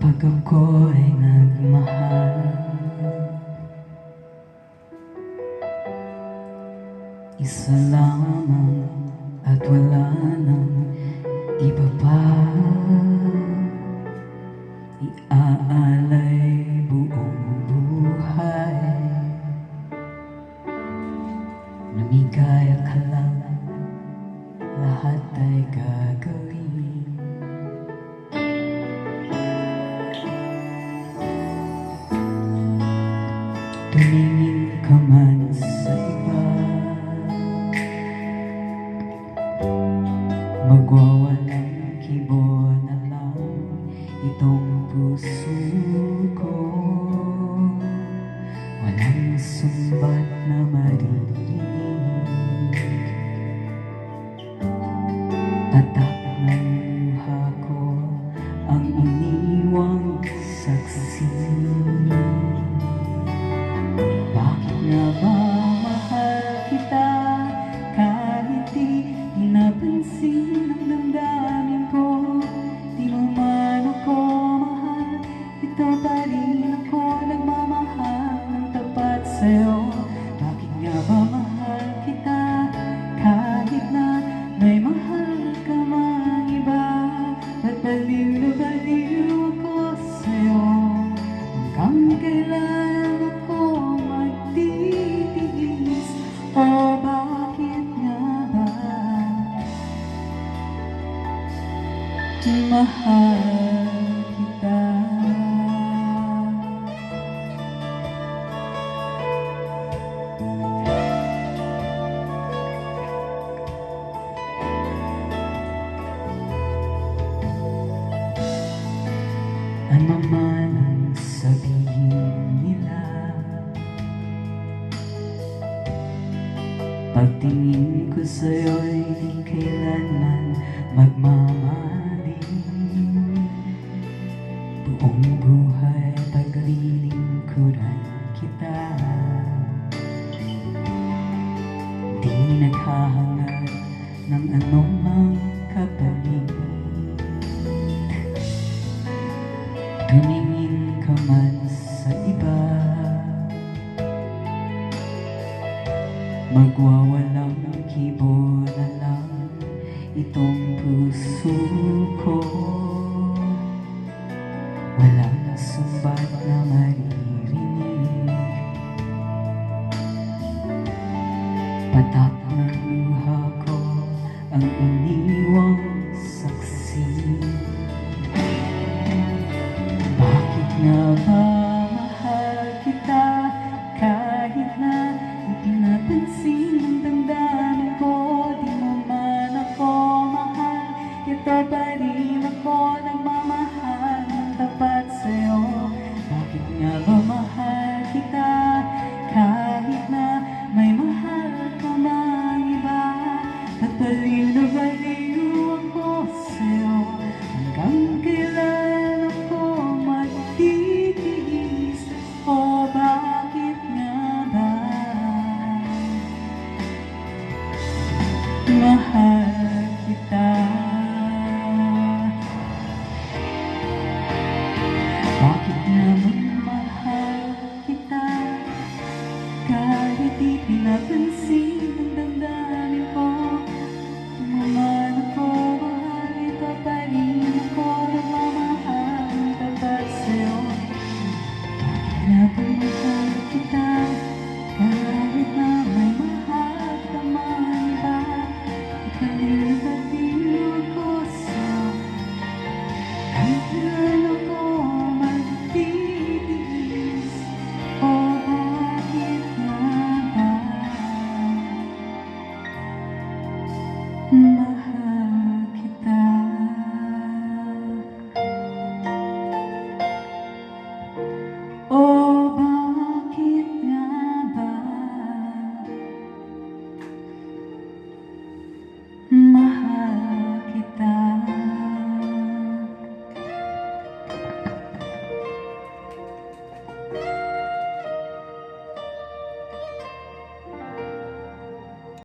Kapag ako ay nagmahal. Isa lamang at wala nang iba pa. Iaalay buong buhay. Namigaya ka lang. Lahat ay gagawin Tumingin ka man sa iba. Magwawalang kibo na lang Itong puso ko. Walang sumbat na maririnig. Tatak ng luha ko Ang iniwang saksi sa'yo. Bakit nga ba mahal kita kahit na may mahal ka mang iba? Ba't baliw na baliw ako sa'yo? Hanggang kailan ako magtitiis O bakit nga ba Mahal Ano man ang sabihin nila. Pagtingin ko sa'yo'y kailanman magmamaling Buong buhay paglilingkuran kita. Di naghahangad ng anumang Tumingin ka man sa iba. Magwawalang kibo na lang Itong puso ko Mm.